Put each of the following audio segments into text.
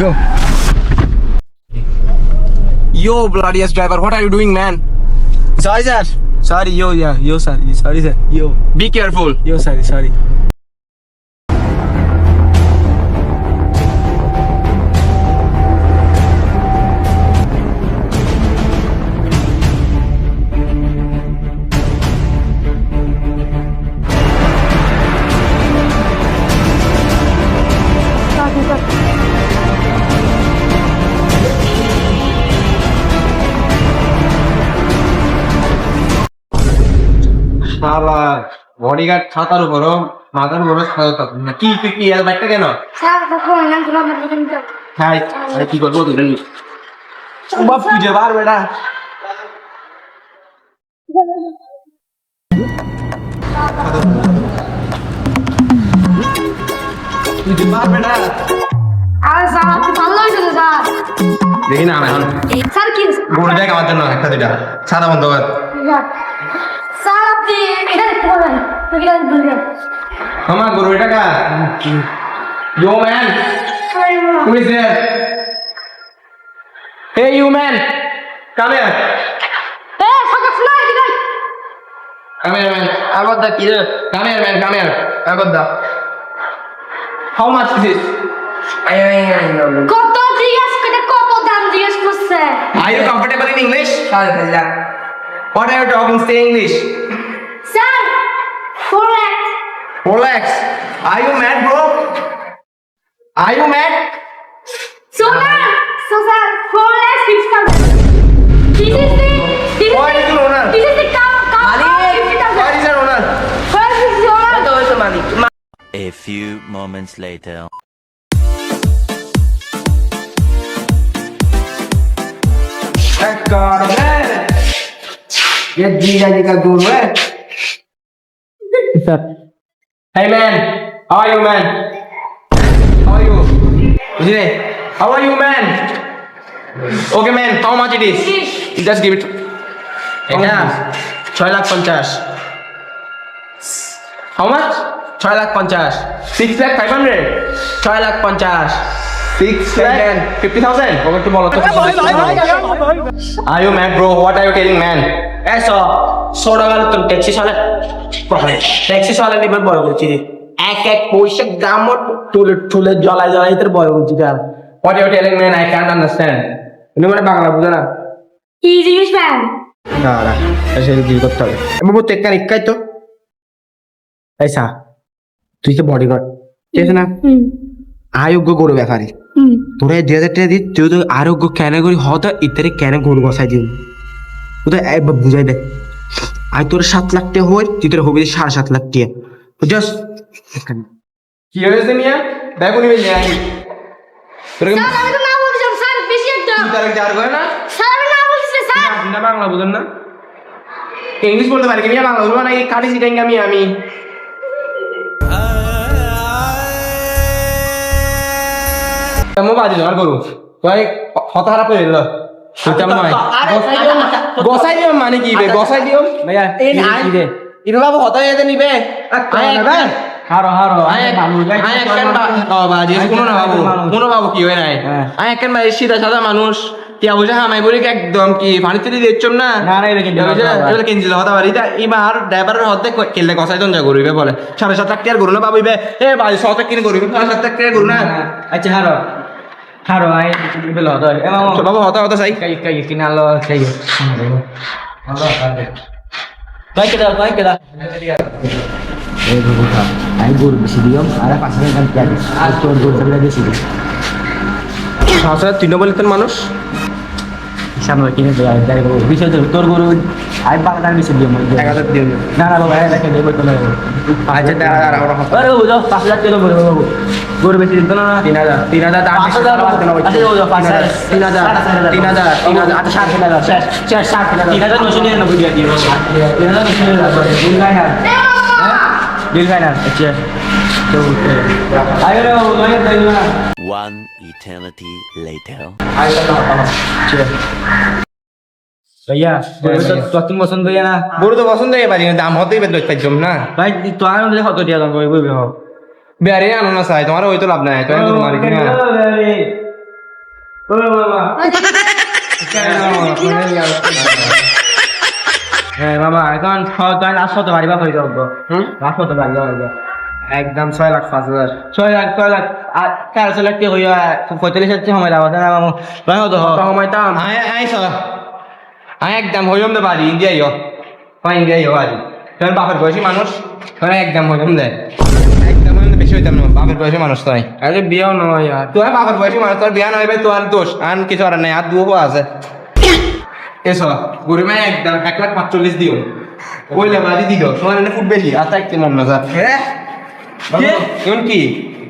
Go. Yo, bloody ass driver, what are you doing, man? Sorry, sir. Sorry, yo, yeah, yo, sorry, sorry, sir. Yo, Be careful. yo, sorry, sorry. শালা bodyguard ছাতার উপরও মাথার উপরও ছাতা না কি তুই কি এর বাইকটা কেন? আরে কি করব তুই বাপ তুই বার বেটা। তুই যে বার বেটা। আরে স্যার ভালো হয়েছে স্যার? দেখি না এখন স্যার কি? গরু দেখ আমার জন্য একটা দুইটা। সাদা বন্ধ কর। স্যার আপনি এটা পাবেন এটা বলবেন আমার গরু এটা কা Yo man, who is there? Hey you man, come here. এ ফাঁকা শোনা কি নাই Come here man. About the kid. Come here man, come here. About the. How much is it? কত জিজ্ঞেস করে কত দাম জিজ্ঞেস করছে Are you comfortable in English? What are you talking? Say English. Sir four lakh Are you mad, bro? Are you mad? সোনা so sir four lakh six thousand This is the this What is the owner? This is the cow fifty What thousand. is your owner? Where is the owner? A few moments later. Eccolo, man. Che gira di caguro, eh? Sir. Hey man, how are you man? How are you? বুঝলে? How are you man? Okay man, how much it is? Just give it. এটা ছয় লাখ পঞ্চাশ How much? ছয় লাখ পঞ্চাশ six lakh five hundred ছয় লাখ পঞ্চাশ lakh fifty thousand okay একটু বলো তো Are you mad bro? What are you telling man? এসো ষোলো গেল তো ট্যাক্সি চলে ট্যাক্সি চলে নিবার বয় করছি এক এক পয়সা গ্রাম তুলে তুলে জ্বলাই জ্বলাই তোর বয় করছি তার are you telling man? I can't understand. তুমি মানে বাংলা বুঝো না কি জিজ্ঞেস ম্যাম না না সেটা ডিল করতে হবে। বাবু তো একটা ইকাই তো? এইসা তুই তো বডি গার্ড ঠিক আছে না? আয়োগ্য গরু ব্যাপারে। হুম। তোরা দুই হাজার টাকা দিই তুই তো আরোগ্য কেন করি হতো ইত্যাদি কেন গরু বসাই দিন তুই তো একবার বুঝাই দে। আই তোর সাত লাখ টাকা হই তুই তোর হবি সাড়ে সাত লাখ টাকা। জাস্ট কি হয়েছে মিয়া? বেগুনি তোর স্যার আমি তো না চাই স্যার বেশি একদম তার জার করে না? স্যার আমি না বলছি স্যার। না বাংলা বুঝেন না। ইংলিশ বলতে পারি কি মিয়া? বাংলা বলব না এই কাটি সিটাই আমি আমি। মো বাজি জোগাড় করু তুই হতা হারা করে দিল সেটা নয় গসাই দিও মানে কি বে? গসাই দিও ভাইয়া এই আই ইবে বাবু হতা যেতে নিবে হারো হারো আই একখান বাজি কোনো না বাবু কোনো বাবু কি হয় নাই। আই একখান বা সিধা সাদা মানুষ। টিয়া বুঝা হামাই বলি একদম কি পানিতে দিয়ে দিচ্ছম না? না, না, এটা কিনতে কিনছিল হতা পারি তা এবার ড্রাইভারের হতে জন যা করিবে বলে। সাড়ে সাত লাখ টিয়ার গরু না বাবুইবে এ বাজি শত কিনে করিবে সাড়ে সাত গরু না। আচ্ছা হারো হারো আই বেলো তো এ মামা বাবু হতা হতা চাই কাই কাই কিনালো কাই কাই কেদা কাই কেদা এই গরুটা আই গরু বেশি দিও আর পাঁচ হাজার আর তোর চাকরি বেশি দিও তিন বলিতেন মানুষ সামনে কিনে দেয় আর গরু বিষয় তোর গরু আই বারো টাকা বেশি দিও এক হাজার দিন। না না বাবা দেখে দেবো তো আচ্ছা দাঁড়া দাঁড়া আমরা আরে যাও পাঁচ হাজার টাকা গরু বাবু গরু বেশি দিত না? তিন হাজার তিন হাজার পাঁচ হাজার আচ্ছা হাজার তিন হাজার তিন হাজার তিন হাজার। আচ্ছা ষাট হাজার শেষ হাজার। তিন হাজার নশো নিরানব্বই দিয়ে দিও। তিন হাজার নশো নিরানব্বই। দিল ভাই না দিল ভাই না আচ্ছা। One eternity later. ভাইয়া তোর তুমি পছন্দ হইয়া না বড় তো পছন্দ হইয়া পারি না দাম হতেই বেদ পাইছম না ভাই তো আর হলে দিয়া লাগবে বই বই চাই তোমার হয়তো লাভ নাই তোমার তোমার কি না হ্যাঁ বাবা এখন আসো তো বাড়ি বা হয়ে যাব আসো তো বাড়ি যাব একদম ছয় লাখ পাঁচ হাজার। ছয় লাখ ছয় লাখ। আর তেরোশো লাখ টাকা হইয়া পঁয়তাল্লিশ হাজার সময় লাগবে না মামু। কত সময়তাম আয় আয় স আয় একদম হইম দে বাড়ি ইন্ডিয়াই হো। হয় ইন্ডিয়াই হো বাড়ি। তোমার বাপের বয়সী মানুষ। তোরা একদম হইম দে। একদম হইম বেশি হইতাম না বাপের বয়সী মানুষ তাই। আরে বিয়াও নয় আর। তোর বাপের বয়সী মানুষ তোর বিয়া নইবে তোর দোষ। আন কিছু আর নাই আর দুও আছে। এসো গরিমা একদম এক লাখ পাঁচচল্লিশ দিও। কইলে বাড়ি দিও তোমার এনে ফুট বেশি আর তাই মন না স্যার। হ্যাঁ এমন কি?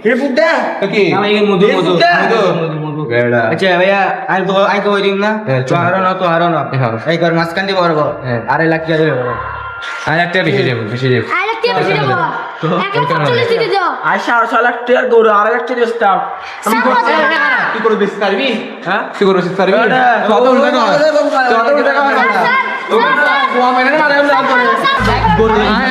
কে? বুদ্ধা। কি? মধু মধু মধু। আচ্ছা ভাইয়া আই তো আই তো ওই না? হ্যাঁ, তো হারো না তো হারো না। হ্যাঁ। এই কর বড় লাখ আর একটা বেশি বেশি আর একটা বেশি দেবো। আর সাড়ে ছয় লাখ টাকা দৌড় আড়াই লাখ দিয়ে স্টার্ট তুই তুই করে বেশি পারবি? হ্যাঁ? তুই করে বেশি পারবি? কত উল্টা কর কত উল্টা কর কোয়া ফাইনালি মারা গেল আর করে আয়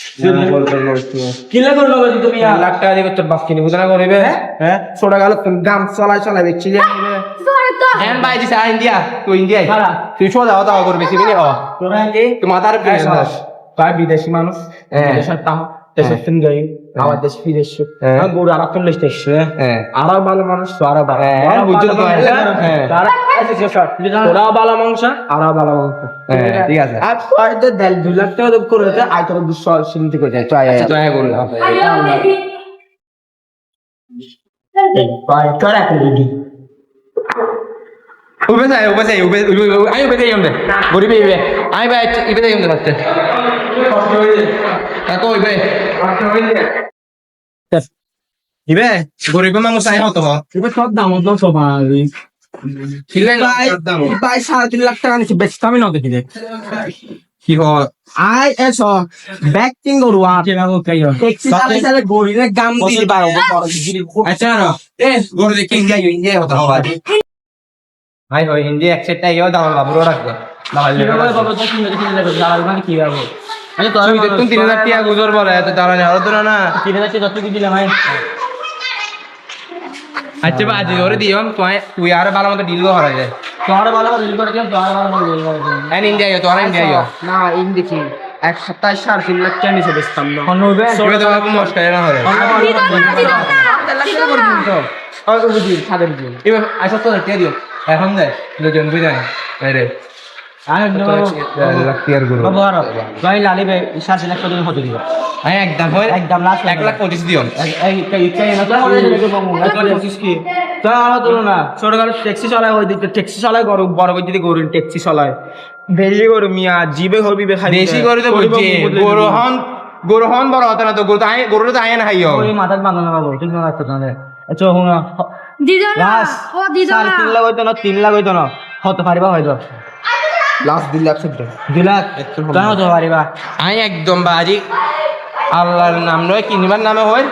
কিছু না মারা লাগতে রে আই বললাম না দোষ করিতে রে হনা দিব না লাখ টাকা দিবে তোর বাপ কিনে বুঝনা করিবে হ্যাঁ? ছোট গেল গাম চলাই চলাই দেখছি যে হ্যাঁ ভাই দিছে ইন্ডিয়া তুই ইন্ডিয়া তুই সোজা দাও দাও করবে তুই মাথার প্লেন দাস। তাই বিদেশি মানুষ হ্যাঁ। তাহ দেশের যাই আমার দেশ ফিরে এসছে হ্যাঁ। গরু আর একটা লিস্ট এসছে। হ্যাঁ। আরও ভালো মানুষ তো আরও ভালো। হ্যাঁ, তো, হ্যাঁ। তারা ভালো মাংস আরও ভালো মাংস হ্যাঁ, ঠিক আছে। আর পয়সা দেড় দুই লাখ টাকা করে আই তোর দুশো সিমিতি করে যায় চয় তো হ্যাঁ করলাম চল এক দিদি উবে যাই উবে যাই উবে আমি উবে যাই আমদে গরিবে আমি ভাই ইবে যাই আমদে ফাস্টে কাকো ইবে ইবে গরিবে মানুষ আই হতো এবার সব দাম হতো সবাই ছিলেন দাম প্রায় সাড়ে তিন লাখ টাকা নিচ্ছে বেচতে আমি নদী দিলে কি হ আই এস ব্যাকিং গরু আর ট্যাক্সি চালাই চালাই গরিবে গাম আচ্ছা এ ইন্ডিয়া ইন্ডিয়া হতো হ ভাই সেট টাই দাম বাবুরও রাখব তুই দেখুন তিন হাজার টিয়া গুজর বলে তো তারা নেওয়ার তো না আচ্ছা বাজি ধরে দিও তুই তুই আর ভালো মতো ডিল করা যায় এন ইন্ডিয়া ইয়ো তোরা ইন্ডিয়া ইয়ো না ইন দেখি এক সপ্তাহে সাড়ে তিন লাখ টাকা নিচে বেচতাম না তুমি তো বাবু মস্কাই না হরে এবার আইসা তো টিয়া দিও এখন দে দুজন বুঝাই রে লাখ টিয়ার গুরু আমি একদম হয় একদম last এক লাখ পঁচিশ দিও ট্যাক্সি চালায় ওই দিকে ট্যাক্সি চালায় গরু বড় করে দিদি গরু ট্যাক্সি চালায় বেশি গরু মিয়া জিবে হবি বে খাই বেশি করে তো বলছি গরুহন গরুহন বড় হতো না তো গরু তো আই গরু তো আয় না খাইও মাথার বাঁধানো বাবু ঠিক না রাখতো না আচ্ছা হুন দিদো না লাস ও দিদো সাড়ে তিন লাখ হইতো না তিন লাখ হইতো না হতে পারিবা হয়তো লাস্ট দুই লাখ সেটা দুই লাখ কেন হতে পারিবা আমি একদম বাজি আল্লাহর নাম নয় কিনিবার নামে হয়।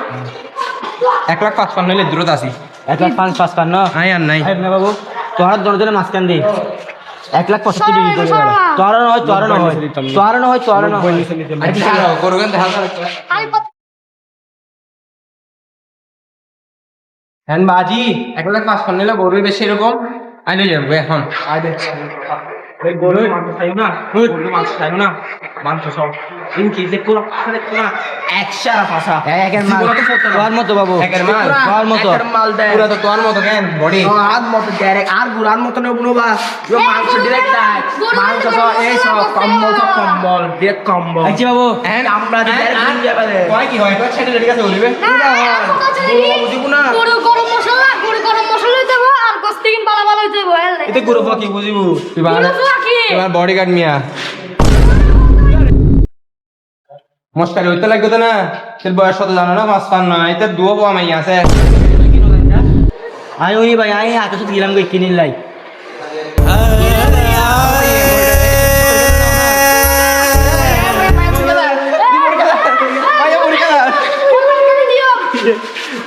এক লাখ পাঁচপান্ন হইলে দূরত আছি। এক লাখ পাঁচ পাঁচ পান্ন আই আর নাই। বাবু তোহার দরজনে মাঝখান দিই এক লাখ পঁচাত্তর ডিগ্রি করে গেল। তোর নয় তোর নয় তোর নয় তোর গরু গান দেখা আমি কত- হ্যাঁ বাজি। এক লাখ পাঁচপান্ন হইলে গরু বেশি এরকম। আই নিয়ে যাব এখন। গরু মাংস খাইও না গরু মাংস খাইও না মাংস সব ইনকি যে পুরো না একের মাল। তোর মতো বাবু। একের মাল তোর মতো। একের মাল দেয়। পুরা তো তোর মতো কেন বডি হাত মতো ডাইরেক্ট আর গুড়ার মতো নেব নোবা ইয়ো মাংস ডিরেক্ট দেয়। মাংস সব এই সব কম্বল সব কম্বল ডিরেক্ট কম্বল। আচ্ছা বাবু। আমরা ডাইরেক্ট দিন যাবে কয় কি হয়? কয় ছেড়ে রেডি আছে বলিবে? না, গরু গরু মশলা হইতে গোস্তিকিন বালা বালা হইতে বল এতে গুরু ফাকি বুঝিবু। গুরু বাবা গরু ফুয়া কি? তোমার বডি গার্ড মিয়া। মস্কারি হইতে লাগবে তো না? তোর বয়স কত জানো না? পাঁচ পান না তোর দুও বাবা মাই আছে। আই ওই ভাই আই আকাশে গেলাম গই কিনিল লাই।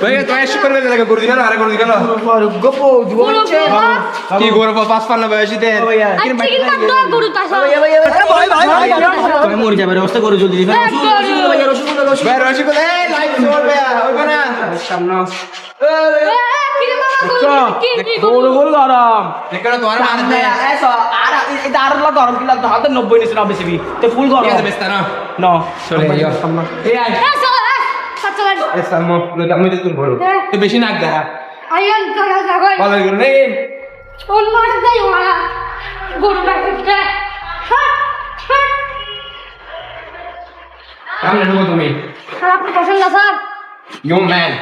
ওই তো এসে করবে লাগে গরু দিখানো আরে গরু দিখানো গপো বাবা কি গরু পাঁচ পান্ন বয়সীতে আচ্ছা কিন্তু তো গরু তাসা তুমি মরে যাবে ব্যবস্থা করে জলদি দিবে। ভাই রসি কোলে এই লাইট চল ভাই ওই না সামনে আর আর 90 নিছ না বেশি তে ফুল গরম। না তো বেশি নাক দেখা ভালো হ্যাঁ হ্যাঁ। সামনে ঢুকো তুমি। আর আপনি পছন্দ স্যার? You man